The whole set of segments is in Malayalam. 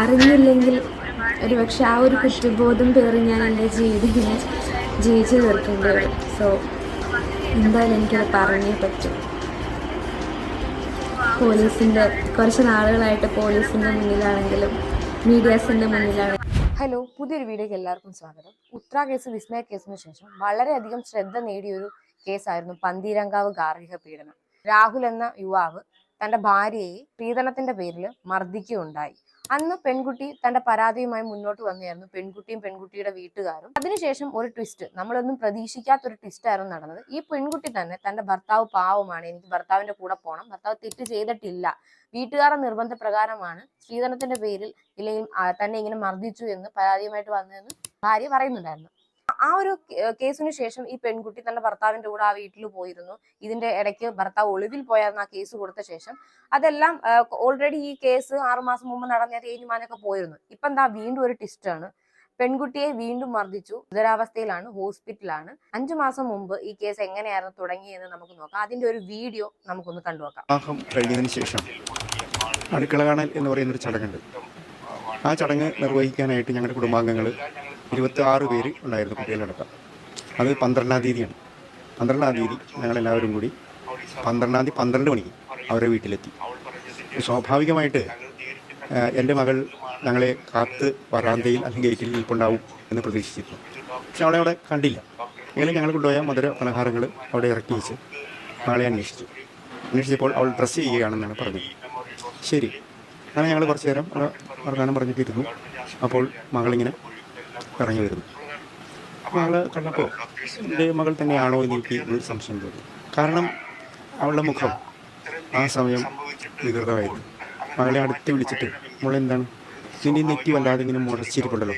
അറിഞ്ഞില്ലെങ്കിൽ ഒരു പക്ഷെ ആ ഒരു കുറ്റബോധം പേറി ഞാൻ എന്റെ ജീവിതത്തിൽ ജീവിച്ചു തീർക്കേണ്ടി വരും. സോ എന്തായാലും എനിക്കത് പറഞ്ഞേ പറ്റും. പോലീസിന്റെ കുറച്ച് നാളുകളായിട്ട് പോലീസിന്റെ മുന്നിലാണെങ്കിലും മീഡിയാസിന്റെ മുന്നിലാണെങ്കിലും. ഹലോ പുതിയൊരു വീഡിയോയ്ക്ക് എല്ലാവർക്കും സ്വാഗതം. ഉത്ര കേസ് വിസ്മയ കേസിന് ശേഷം വളരെയധികം ശ്രദ്ധ നേടിയൊരു കേസായിരുന്നു പന്തീരങ്കാവ് ഗാർഹിക പീഡനം. രാഹുൽ എന്ന യുവാവ് തന്റെ ഭാര്യയെ പീഡനത്തിന്റെ പേരിൽ മർദ്ദിക്കുകയുണ്ടായി. അന്ന് പെൺകുട്ടി തന്റെ പരാതിയുമായി മുന്നോട്ട് വന്നായിരുന്നു പെൺകുട്ടിയും പെൺകുട്ടിയുടെ വീട്ടുകാരും. അതിനുശേഷം ഒരു ട്വിസ്റ്റ് നമ്മളൊന്നും പ്രതീക്ഷിക്കാത്ത ഒരു ട്വിസ്റ്റ് ആയിരുന്നു നടന്നത്. ഈ പെൺകുട്ടി തന്നെ തന്റെ ഭർത്താവ് പാവമാണ്. എനിക്ക് ഭർത്താവിന്റെ കൂടെ പോകണം ഭർത്താവ് തെറ്റ് ചെയ്തിട്ടില്ല. വീട്ടുകാരുടെ നിർബന്ധപ്രകാരമാണ് സ്ത്രീധനത്തിന്റെ പേരിൽ ഇല്ലെങ്കിൽ തന്നെ ഇങ്ങനെ മർദ്ദിച്ചു എന്ന് പരാതിയുമായിട്ട് വന്നതെന്ന് ഭാര്യ പറയുന്നുണ്ടായിരുന്നു. ആ ഒരു കേസിന് ശേഷം ഈ പെൺകുട്ടി തന്റെ ഭർത്താവിന്റെ കൂടെ ആ വീട്ടിൽ പോയിരുന്നു. ഇതിന്റെ ഇടയ്ക്ക് ഭർത്താവ് ഒളിവിൽ പോയായിരുന്നു ആ കേസ് കൊടുത്ത ശേഷം. അതെല്ലാം ഓൾറെഡി ഈ കേസ് ആറുമാസം മുമ്പ് നടന്ന തേഞ്ഞുമാനൊക്കെ പോയിരുന്നു. ഇപ്പൊ എന്താ വീണ്ടും ഒരു ട്വിസ്റ്റ് ആണ്. പെൺകുട്ടിയെ വീണ്ടും മർദ്ദിച്ചു. ഗുരുതരാവസ്ഥയിലാണ് ഹോസ്പിറ്റലാണ്. അഞ്ചു മാസം മുമ്പ് ഈ കേസ് എങ്ങനെയായിരുന്നു തുടങ്ങിയെന്ന് നമുക്ക് നോക്കാം. അതിന്റെ ഒരു വീഡിയോ നമുക്കൊന്ന് കണ്ടുവെക്കാം കഴിഞ്ഞതിന് ശേഷം അടുക്കള കാണൽ എന്ന് പറയുന്ന ഒരു ചടങ്ങുണ്ട്. ആ ചടങ്ങ് നിർവഹിക്കാനായിട്ട് ഞങ്ങളുടെ കുടുംബാംഗങ്ങൾ ഇരുപത്തി ആറ് പേര് ഉണ്ടായിരുന്നു കുട്ടികളടക്കം. അത് പന്ത്രണ്ടാം തീയതിയാണ്. പന്ത്രണ്ടാം തീയതി ഞങ്ങളെല്ലാവരും കൂടി പന്ത്രണ്ടാം തീയതി പന്ത്രണ്ട് മണിക്ക് അവരുടെ വീട്ടിലെത്തി. സ്വാഭാവികമായിട്ട് എന്റെ മകൾ ഞങ്ങളെ കാത്ത് വരാന്തയിൽ അല്ലെങ്കിൽ ഗേറ്റിൽ നിൽപ്പുണ്ടാവും എന്ന് പ്രതീക്ഷിച്ചിരുന്നു. പക്ഷെ അവളെ അവിടെ കണ്ടില്ല. എങ്കിലും ഞങ്ങൾ കൊണ്ടുപോയ മധുര പലഹാരങ്ങൾ അവിടെ ഇറക്കി വെച്ച് മകളെ അന്വേഷിച്ചു. അന്വേഷിച്ചപ്പോൾ അവൾ ഡ്രസ്സ് ചെയ്യുകയാണെന്നാണ് പറഞ്ഞത്. ശരി. അങ്ങനെ ഞങ്ങൾ കുറച്ച് നേരം വർത്തമാനം പറഞ്ഞിട്ടിരുന്നു. അപ്പോൾ മകളിങ്ങനെ ഇറങ്ങി വരുന്നു അപ്പോൾ മകളെ കണ്ടപ്പോൾ എന്റെ മകൾ തന്നെയാണോ എന്ന് എനിക്ക് ഒരു സംശയം തോന്നി. കാരണം അവളുടെ മുഖം ആ സമയം വികൃതമായിരുന്നു. മകളെ അടുത്ത് വിളിച്ചിട്ട് മോളെന്താണ് ഈ നെറ്റി വല്ലാതെ ഇങ്ങനെ മുടച്ചിരിപ്പുണ്ടല്ലോ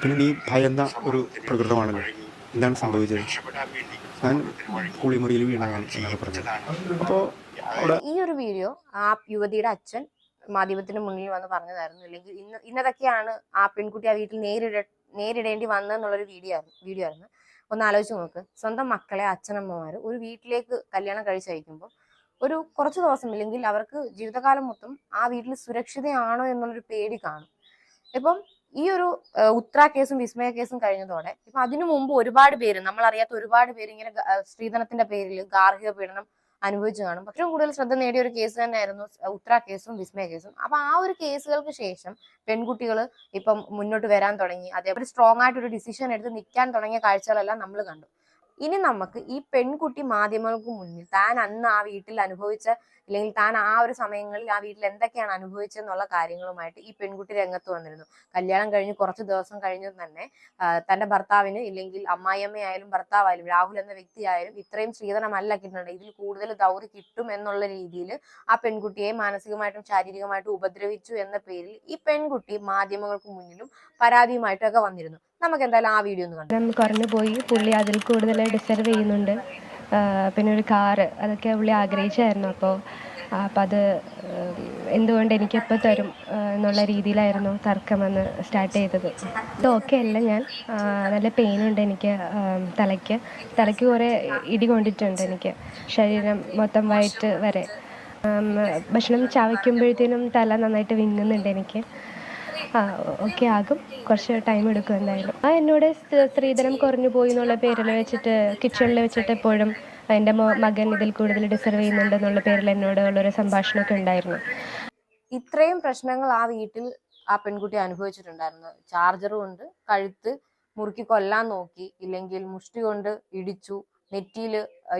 പിന്നെ നീ ഭയന്ന ഒരു പ്രകൃതമാണല്ലോ. എന്താണ് സംഭവിച്ചത്? ഞാൻ കുളിമുറിയിൽ വീണതാണ് എന്നാണ് പറഞ്ഞത്. അപ്പോൾ ഈ ഒരു വീഡിയോ ആ യുവതിയുടെ അച്ഛൻ മാധ്യമത്തിന് മുന്നിൽ വന്ന് പറഞ്ഞതായിരുന്നു. അല്ലെങ്കിൽ ഇന്ന് ഇന്നതൊക്കെയാണ് ആ പെൺകുട്ടി ആ വീട്ടിൽ നേരിട നേരിടേണ്ടി വന്നതെന്നുള്ളൊരു വീഡിയോ വീഡിയോ ആയിരുന്നു. ഒന്ന് ആലോചിച്ച് നോക്ക്. സ്വന്തം മക്കളെ അച്ഛനമ്മമാർ ഒരു വീട്ടിലേക്ക് കല്യാണം കഴിച്ചയക്കുമ്പോൾ ഒരു കുറച്ച് ദിവസം ഇല്ലെങ്കിൽ അവർക്ക് ജീവിതകാലം മൊത്തം ആ വീട്ടിൽ സുരക്ഷിതയാണോ എന്നുള്ളൊരു പേടി കാണും. ഇപ്പം ഈ ഒരു ഉത്ര കേസും വിസ്മയ കേസും കഴിഞ്ഞതോടെ ഇപ്പൊ അതിനു മുമ്പ് ഒരുപാട് പേര് നമ്മൾ അറിയാത്ത ഒരുപാട് പേര് ഇങ്ങനെ സ്ത്രീധനത്തിന്റെ പേരിൽ ഗാർഹിക പീഡനം അനുഭവിച്ചു കാണും. ഏറ്റവും കൂടുതൽ ശ്രദ്ധ നേടിയ ഒരു കേസ് തന്നെയായിരുന്നു ഉത്ര കേസും വിസ്മയ കേസും അപ്പൊ ആ ഒരു കേസുകൾക്ക് ശേഷം പെൺകുട്ടികൾ ഇപ്പം മുന്നോട്ട് വരാൻ തുടങ്ങി. അതേപോലെ സ്ട്രോങ് ആയിട്ട് ഒരു ഡിസിഷൻ എടുത്ത് നിൽക്കാൻ തുടങ്ങിയ കാഴ്ചകളെല്ലാം നമ്മൾ കണ്ടു. ഇനി നമുക്ക് ഈ പെൺകുട്ടി മാധ്യമങ്ങൾക്ക് മുന്നിൽ താൻ അന്ന് ആ വീട്ടിൽ അനുഭവിച്ച അല്ലെങ്കിൽ താൻ ആ ഒരു സമയങ്ങളിൽ ആ വീട്ടിൽ എന്തൊക്കെയാണ് അനുഭവിച്ചെന്നുള്ള കാര്യങ്ങളുമായിട്ട് ഈ പെൺകുട്ടി രംഗത്ത് വന്നിരുന്നു. കല്യാണം കഴിഞ്ഞ് കുറച്ച് ദിവസം കഴിഞ്ഞ് തന്നെ തന്റെ ഭർത്താവിന് ഇല്ലെങ്കിൽ അമ്മായിയമ്മയായാലും ഭർത്താവായാലും രാഹുൽ എന്ന വ്യക്തിയായാലും ഇത്രയും സ്ത്രീധനമല്ല കിട്ടുന്നുണ്ട് ഇതിൽ കൂടുതൽ ദൗറി കിട്ടും എന്നുള്ള രീതിയിൽ ആ പെൺകുട്ടിയെ മാനസികമായിട്ടും ശാരീരികമായിട്ടും ഉപദ്രവിച്ചു എന്ന പേരിൽ ഈ പെൺകുട്ടി മാധ്യമങ്ങൾക്ക് മുന്നിലും പരാതിയുമായിട്ടൊക്കെ വന്നിരുന്നു. നമുക്ക് എന്തായാലും ആ വീഡിയോ ഒന്ന് കണ്ടു. കുറഞ്ഞു പോയി. പുള്ളി അതിൽ കൂടുതൽ ഡിസർവ് ചെയ്യുന്നുണ്ട്. പിന്നെ ഒരു കാറ് അതൊക്കെ പുള്ളി ആഗ്രഹിച്ചായിരുന്നു. അപ്പോൾ അപ്പം അത് എന്തുകൊണ്ട് എനിക്കെപ്പോൾ തരും എന്നുള്ള രീതിയിലായിരുന്നു തർക്കം വന്ന് സ്റ്റാർട്ട് ചെയ്തത് ഓക്കെ അല്ല ഞാൻ. നല്ല പെയിൻ ഉണ്ട് എനിക്ക് തലയ്ക്ക്. തലയ്ക്ക് കുറേ ഇടി കൊണ്ടിട്ടുണ്ട് എനിക്ക്. ശരീരം മൊത്തം വയറ്റ് വരെ. ഭക്ഷണം ചവയ്ക്കുമ്പോഴത്തേനും തല നന്നായിട്ട് വിങ്ങുന്നുണ്ട് എനിക്ക്. ആ ഓക്കെ ആകും. കുറച്ച് ടൈം എടുക്കും എന്തായാലും. ആ എന്നോട് സ്ത്രീധനം കുറഞ്ഞു പോയി എന്നുള്ള പേരിൽ വെച്ചിട്ട് കിച്ചണിൽ വെച്ചിട്ട് എപ്പോഴും എന്റെ മകൻ ഇതിൽ കൂടുതൽ ഡിസർവ് ചെയ്യുന്നുണ്ട് എന്നുള്ള പേരിൽ എന്നോട് ഉള്ളൊരു സംഭാഷണമൊക്കെ ഉണ്ടായിരുന്നു. ഇത്രയും പ്രശ്നങ്ങൾ ആ വീട്ടിൽ ആ പെൺകുട്ടി അനുഭവിച്ചിട്ടുണ്ടായിരുന്നു. ചാർജറും ഉണ്ട്. കഴുത്ത് മുറുക്കി കൊല്ലാൻ നോക്കി. ഇല്ലെങ്കിൽ മുഷ്ടി കൊണ്ട് ഇടിച്ചു. നെറ്റിയിൽ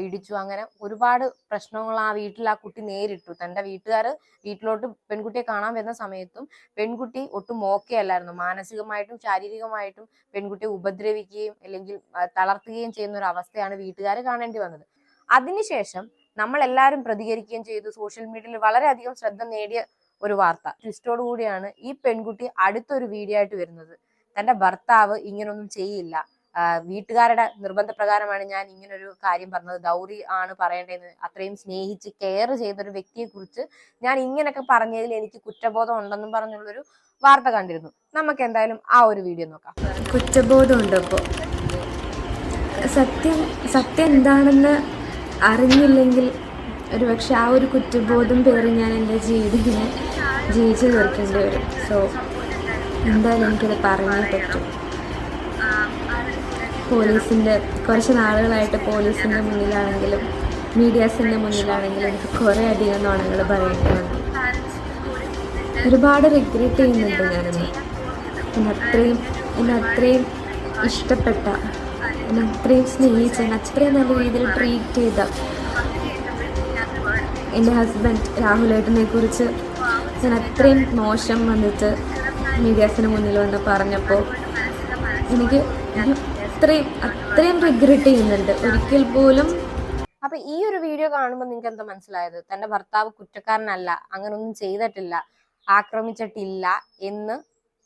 ഇടിച്ചു. അങ്ങനെ ഒരുപാട് പ്രശ്നങ്ങൾ ആ വീട്ടിൽ ആ കുട്ടി നേരിട്ടു. തന്റെ വീട്ടുകാർ വീട്ടിലോട്ട് പെൺകുട്ടിയെ കാണാൻ വരുന്ന സമയത്തും പെൺകുട്ടി ഒട്ടും ഓക്കെ അല്ലായിരുന്നു. മാനസികമായിട്ടും ശാരീരികമായിട്ടും പെൺകുട്ടിയെ ഉപദ്രവിക്കുകയും അല്ലെങ്കിൽ തളർത്തുകയും ചെയ്യുന്ന ഒരു അവസ്ഥയാണ് വീട്ടുകാർ കാണേണ്ടി വന്നത്. അതിനുശേഷം നമ്മൾ എല്ലാവരും പ്രതികരിക്കുകയും ചെയ്തു. സോഷ്യൽ മീഡിയയിൽ വളരെയധികം ശ്രദ്ധ നേടിയ ഒരു വാർത്ത. ട്വിസ്റ്റോട് കൂടിയാണ് ഈ പെൺകുട്ടി അടുത്തൊരു വീഡിയോ ആയിട്ട് വരുന്നത്. തന്റെ ഭർത്താവ് ഇങ്ങനൊന്നും ചെയ്യില്ല. വീട്ടുകാരുടെ നിർബന്ധപ്രകാരമാണ് ഞാൻ ഇങ്ങനൊരു കാര്യം പറഞ്ഞത്. ദൗറി ആണ് പറയേണ്ടതെന്ന്. അത്രയും സ്നേഹിച്ച് കെയർ ചെയ്ത ഒരു വ്യക്തിയെ കുറിച്ച് ഞാൻ ഇങ്ങനെയൊക്കെ പറഞ്ഞതിൽ എനിക്ക് കുറ്റബോധം ഉണ്ടെന്നും പറഞ്ഞുള്ളൊരു വാർത്ത കണ്ടിരുന്നു. നമുക്ക് എന്തായാലും ആ ഒരു വീഡിയോ നോക്കാം. കുറ്റബോധം അപ്പോൾ സത്യം സത്യം എന്താണെന്ന് അറിഞ്ഞില്ലെങ്കിൽ ഒരു പക്ഷെ ആ ഒരു കുറ്റബോധം പേറി ഞാൻ എന്റെ ജീവിതത്തിനെ ജീവിച്ചു തീർക്കേണ്ടി വരും. സോ എന്തായാലും എനിക്കത് പറഞ്ഞേ പറ്റും. പോലീസിന്റെ കുറച്ച് നാളുകളായിട്ട് പോലീസിന്റെ മുന്നിലാണെങ്കിലും മീഡിയാസിന്റെ മുന്നിലാണെങ്കിലും എനിക്ക് കുറേ അധികം നോണങ്ങൾ പറയേണ്ടി ഒരുപാട് റിഗ്രറ്റ് ചെയ്യുന്നുണ്ട് ഞാനിന്ന്. എന്നെ അത്രയും എന്നെ അത്രയും ഇഷ്ടപ്പെട്ട എന്നെ അത്രയും സ്നേഹിച്ച എന്നെ അത്രയും നല്ല രീതിയിൽ ട്രീറ്റ് ചെയ്ത എന്റെ ഹസ്ബൻഡ് രാഹുലേട്ടനെ കുറിച്ച് ഞാൻ അത്രയും മോശം വന്നിട്ട് മീഡിയാസിന് മുന്നിൽ വന്ന് പറഞ്ഞപ്പോൾ എനിക്ക് അത്രയും അത്രയും റിഗ്രറ്റ് ചെയ്യുന്നുണ്ട്. ഒരിക്കൽ പോലും. അപ്പൊ ഈ ഒരു വീഡിയോ കാണുമ്പോൾ നിങ്ങൾക്ക് എന്താ മനസ്സിലായത്? തന്റെ ഭർത്താവ് കുറ്റക്കാരനല്ല അങ്ങനൊന്നും ചെയ്തിട്ടില്ല ആക്രമിച്ചിട്ടില്ല എന്ന്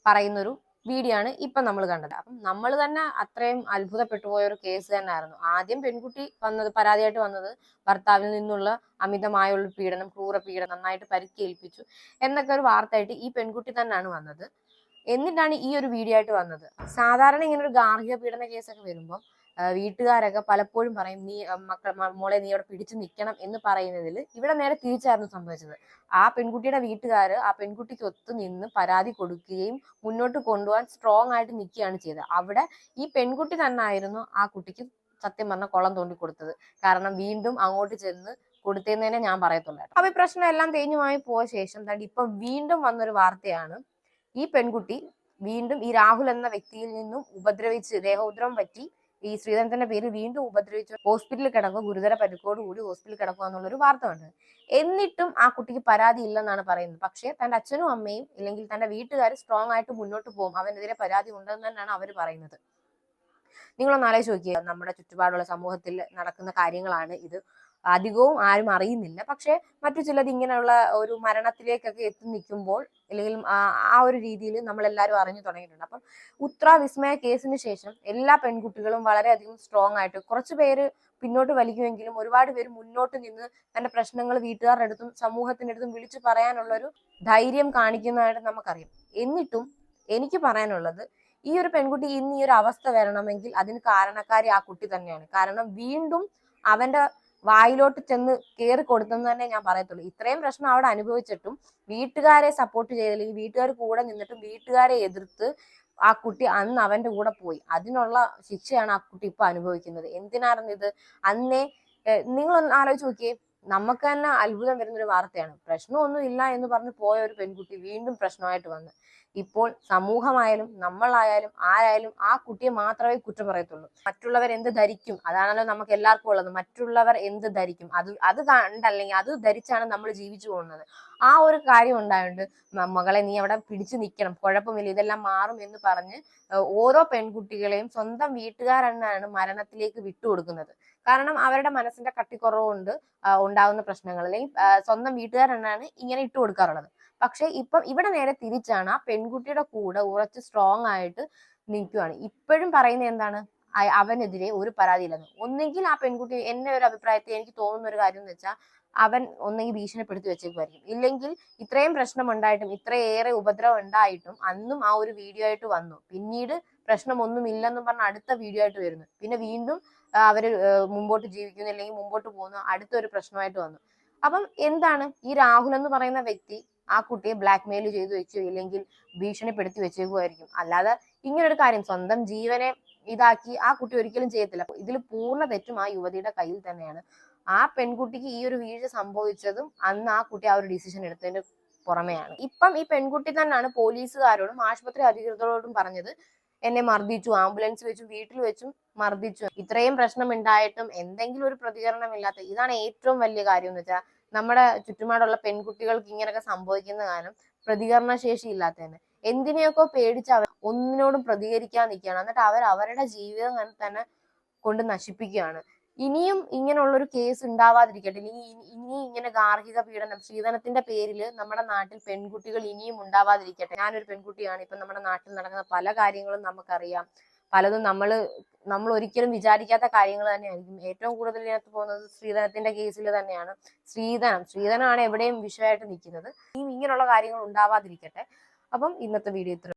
പറയുന്നൊരു വീഡിയോ ആണ് ഇപ്പൊ നമ്മൾ കണ്ടത്. അപ്പം നമ്മൾ തന്നെ അത്രയും അത്ഭുതപ്പെട്ടു പോയ ഒരു കേസ് തന്നെയായിരുന്നു ആദ്യം പെൺകുട്ടി വന്നത് പരാതിയായിട്ട് വന്നത് ഭർത്താവിൽ നിന്നുള്ള അമിതമായുള്ള പീഡനം ക്രൂര പീഡനം നന്നായിട്ട് പരിക്കേൽപ്പിച്ചു എന്നൊക്കെ ഒരു വാർത്തയായിട്ട് ഈ പെൺകുട്ടി തന്നെയാണ് വന്നത്. എന്നിട്ടാണ് ഈ ഒരു വീഡിയോ ആയിട്ട് വന്നത്. സാധാരണ ഇങ്ങനെ ഒരു ഗാർഹിക പീഡന കേസൊക്കെ വരുമ്പോൾ വീട്ടുകാരൊക്കെ പലപ്പോഴും പറയും നീ മക്ക മോളെ നീ അവിടെ പിടിച്ചു നിൽക്കണം എന്ന് പറയുന്നതിൽ ഇവിടെ നേരെ തിരിച്ചായിരുന്നു സംഭവിച്ചത്. ആ പെൺകുട്ടിയുടെ വീട്ടുകാർ ആ പെൺകുട്ടിക്ക് ഒത്തു നിന്ന് പരാതി കൊടുക്കുകയും മുന്നോട്ട് കൊണ്ടുപോകാൻ സ്ട്രോങ് ആയിട്ട് നിൽക്കുകയാണ് ചെയ്തത്. അവിടെ ഈ പെൺകുട്ടി തന്നെ ആയിരുന്നു ആ കുട്ടിക്ക് സത്യം പറഞ്ഞ കുളം തോണ്ടി കൊടുത്തത് കാരണം വീണ്ടും അങ്ങോട്ട് ചെന്ന് കൊടുത്തതെന്നേ ഞാൻ പറയത്തുള്ളൂ. അപ്പൊ ഈ പ്രശ്നം എല്ലാം തേഞ്ഞുമായി പോയ ശേഷം തന്നെ ഇപ്പൊ വീണ്ടും വന്നൊരു വാർത്തയാണ് ഈ പെൺകുട്ടി വീണ്ടും ഈ രാഹുൽ എന്ന വ്യക്തിയിൽ നിന്നും ഉപദ്രവിച്ച് ദേഹോദ്രവം പറ്റി ഈ ശ്രീധരന്റെ പേര് വീണ്ടും ഉപദ്രവിച്ച് ഹോസ്പിറ്റലിൽ കിടക്കുക ഗുരുതര പരിക്കോട് കൂടി ഹോസ്പിറ്റലിൽ കിടക്കുക എന്നുള്ളൊരു വാർത്ത ഉണ്ട് എന്നിട്ടും ആ കുട്ടിക്ക് പരാതി ഇല്ലെന്നാണ് പറയുന്നത്. പക്ഷേ തന്റെ അച്ഛനും അമ്മയും ഇല്ലെങ്കിൽ തന്റെ വീട്ടുകാർ സ്ട്രോങ് ആയിട്ട് മുന്നോട്ട് പോകും. അവനെതിരെ പരാതി ഉണ്ടെന്ന് തന്നെയാണ് അവർ പറയുന്നത്. നിങ്ങളൊന്ന് ആലോചിച്ച് നോക്കിയാൽ നമ്മുടെ ചുറ്റുപാടുള്ള സമൂഹത്തിൽ നടക്കുന്ന കാര്യങ്ങളാണ് ഇത്. അധികവും ആരും അറിയുന്നില്ല. പക്ഷേ മറ്റു ചിലത് ഇങ്ങനെയുള്ള ഒരു മരണത്തിലേക്കൊക്കെ എത്തി നിൽക്കുമ്പോൾ അല്ലെങ്കിൽ ആ- ഒരു രീതിയിൽ നമ്മൾ എല്ലാവരും അറിഞ്ഞു തുടങ്ങിയിട്ടുണ്ട്. അപ്പം ഉത്ര വിസ്മയ കേസിന് ശേഷം എല്ലാ പെൺകുട്ടികളും വളരെയധികം സ്ട്രോങ് ആയിട്ട് കുറച്ച് പേര് പിന്നോട്ട് വലിക്കുമെങ്കിലും ഒരുപാട് പേര് മുന്നോട്ട് നിന്ന് തന്റെ പ്രശ്നങ്ങൾ വീട്ടുകാരുടെ അടുത്തും സമൂഹത്തിന്റെ അടുത്തും വിളിച്ചു പറയാനുള്ള ഒരു ധൈര്യം കാണിക്കുന്നതായിട്ട് നമുക്കറിയാം. എന്നിട്ടും എനിക്ക് പറയാനുള്ളത് ഈ ഒരു പെൺകുട്ടി ഇന്ന് ഈ ഒരു അവസ്ഥ വരണമെങ്കിൽ അതിന് കാരണക്കാരി ആ കുട്ടി തന്നെയാണ്. കാരണം വീണ്ടും അവന്റെ വായിലോട്ട് ചെന്ന് കയറി കൊടുത്തെന്ന് തന്നെ ഞാൻ പറയത്തുള്ളൂ. ഇത്രയും പ്രശ്നം അവിടെ അനുഭവിച്ചിട്ടും വീട്ടുകാരെ സപ്പോർട്ട് ചെയ്തില്ലെങ്കിൽ വീട്ടുകാർ കൂടെ നിന്നിട്ടും വീട്ടുകാരെ എതിർത്ത് ആ കുട്ടി അന്ന് അവന്റെ കൂടെ പോയി. അതിനുള്ള ശിക്ഷയാണ് ആ കുട്ടി ഇപ്പൊ അനുഭവിക്കുന്നത്. എന്തിനാണ് ഇത്? അന്നേ നിങ്ങളൊന്ന് ആലോചിച്ച് നോക്കിയേ. നമുക്ക് തന്നെ അത്ഭുതം വരുന്ന ഒരു വാർത്തയാണ്. പ്രശ്നമൊന്നും ഇല്ല എന്ന് പറഞ്ഞ് പോയ ഒരു പെൺകുട്ടി വീണ്ടും പ്രശ്നമായിട്ട് വന്ന്. ഇപ്പോൾ സമൂഹമായാലും നമ്മളായാലും ആരായാലും ആ കുട്ടിയെ മാത്രമേ കുറ്റം പറയത്തുള്ളൂ. മറ്റുള്ളവർ എന്ത് ധരിക്കും? അതാണല്ലോ നമുക്ക് എല്ലാവർക്കും ഉള്ളത്. മറ്റുള്ളവർ എന്ത് ധരിക്കും? അത് അത് കണ്ടല്ലെങ്കിൽ അത് ധരിച്ചാണ് നമ്മൾ ജീവിച്ചു പോകുന്നത്. ആ ഒരു കാര്യം ഉണ്ടായോണ്ട് മകളെ നീ അവിടെ പിടിച്ചു നിൽക്കണം കുഴപ്പമില്ല. ഇതെല്ലാം മാറും എന്ന് പറഞ്ഞ് ഓരോ പെൺകുട്ടികളെയും സ്വന്തം വീട്ടുകാരെന്നാണ് മരണത്തിലേക്ക് വിട്ടുകൊടുക്കുന്നത്. കാരണം അവരുടെ മനസ്സിന്റെ കട്ടിക്കുറവ് കൊണ്ട് ആ, ഉണ്ടാവുന്ന പ്രശ്നങ്ങൾ അല്ലെങ്കിൽ സ്വന്തം വീട്ടുകാരെന്നാണ് ഇങ്ങനെ ഇട്ടു കൊടുക്കാറുള്ളത് പക്ഷെ ഇപ്പം ഇവിടെ നേരെ തിരിച്ചാണ് ആ പെൺകുട്ടിയുടെ കൂടെ ഉറച്ച് സ്ട്രോങ് ആയിട്ട് നിൽക്കുവാണ്. ഇപ്പോഴും പറയുന്നത് എന്താണ്? അവനെതിരെ ഒരു പരാതിയില്ലെന്ന്. ഒന്നെങ്കിൽ ആ പെൺകുട്ടി എന്റെ ഒരു അഭിപ്രായത്തിൽ എനിക്ക് തോന്നുന്ന ഒരു കാര്യം എന്ന് വെച്ചാൽ അവൻ ഒന്നെങ്കിൽ ഭീഷണിപ്പെടുത്തി വെച്ചേക്കുമായിരിക്കും ഇല്ലെങ്കിൽ ഇത്രയും പ്രശ്നം ഉണ്ടായിട്ടും ഇത്രയേറെ ഉപദ്രവം ഉണ്ടായിട്ടും അന്നും ആ ഒരു വീഡിയോ ആയിട്ട് വന്നു. പിന്നീട് പ്രശ്നമൊന്നും ഇല്ലെന്നും പറഞ്ഞ അടുത്ത വീഡിയോ ആയിട്ട് വരുന്നു. പിന്നെ വീണ്ടും അവർ മുമ്പോട്ട് ജീവിക്കുന്നു അല്ലെങ്കിൽ മുമ്പോട്ട് പോകുന്നു അടുത്തൊരു പ്രശ്നമായിട്ട് വന്നു. അപ്പം എന്താണ്? ഈ രാഹുൽ എന്ന് പറയുന്ന വ്യക്തി ആ കുട്ടിയെ ബ്ലാക്ക് മെയിൽ ചെയ്തു വെച്ചു ഇല്ലെങ്കിൽ ഭീഷണിപ്പെടുത്തി വെച്ചേക്കുമായിരിക്കും അല്ലാതെ ഇങ്ങനൊരു കാര്യം സ്വന്തം ജീവനെ ഇതാക്കി ആ കുട്ടി ഒരിക്കലും ചെയ്യത്തില്ല. ഇതിൽ പൂർണ തെറ്റും ആ യുവതിയുടെ കയ്യിൽ തന്നെയാണ്. ആ പെൺകുട്ടിക്ക് ഈ ഒരു വീഴ്ച സംഭവിച്ചതും അന്ന് ആ കുട്ടി ആ ഒരു ഡിസിഷൻ എടുത്തതിന്റെ പുറമെയാണ്. ഇപ്പം ഈ പെൺകുട്ടി തന്നെയാണ് പോലീസുകാരോടും ആശുപത്രി അധികൃതരോടും പറഞ്ഞത് എന്നെ മർദ്ദിച്ചു ആംബുലൻസ് വെച്ചും വീട്ടിൽ വെച്ചും മർദ്ദിച്ചു. ഇത്രയും പ്രശ്നം ഉണ്ടായിട്ടും എന്തെങ്കിലും ഒരു പ്രതികരണം ഇല്ലാത്ത ഇതാണ് ഏറ്റവും വലിയ കാര്യം എന്ന് വെച്ചാൽ നമ്മുടെ ചുറ്റുപാടുള്ള പെൺകുട്ടികൾക്ക് ഇങ്ങനെയൊക്കെ സംഭവിക്കുന്ന കാരണം പ്രതികരണ ശേഷി ഇല്ലാത്തതിന്. എന്തിനെയൊക്കെ പേടിച്ച് അവർ ഒന്നിനോടും പ്രതികരിക്കാൻ നിൽക്കുകയാണ്. എന്നിട്ട് അവർ അവരുടെ ജീവിതം തന്നെ കൊണ്ട് നശിപ്പിക്കുകയാണ്. ഇനിയും ഇങ്ങനെയുള്ള ഒരു കേസ് ഉണ്ടാവാതിരിക്കട്ടെ. ഇനി- ഇനി ഇങ്ങനെ ഗാർഹിക പീഡനം സ്ത്രീധനത്തിന്റെ പേരിൽ നമ്മുടെ നാട്ടിൽ പെൺകുട്ടികൾ ഇനിയും ഉണ്ടാവാതിരിക്കട്ടെ. ഞാനൊരു പെൺകുട്ടിയാണ്. ഇപ്പൊ നമ്മുടെ നാട്ടിൽ നടക്കുന്ന പല കാര്യങ്ങളും നമുക്കറിയാം. പലതും നമ്മൾ നമ്മൾ ഒരിക്കലും വിചാരിക്കാത്ത കാര്യങ്ങൾ തന്നെയായിരിക്കും. ഏറ്റവും കൂടുതൽ ഇതിനകത്ത് പോകുന്നത് സ്ത്രീധനത്തിന്റെ കേസിൽ തന്നെയാണ്. സ്ത്രീധനം സ്ത്രീധനമാണ് എവിടെയും വിഷയമായിട്ട് നിൽക്കുന്നത്. ഇനിയും ഇങ്ങനെയുള്ള കാര്യങ്ങൾ ഉണ്ടാവാതിരിക്കട്ടെ. അപ്പം ഇന്നത്തെ വീഡിയോ ഇത്ര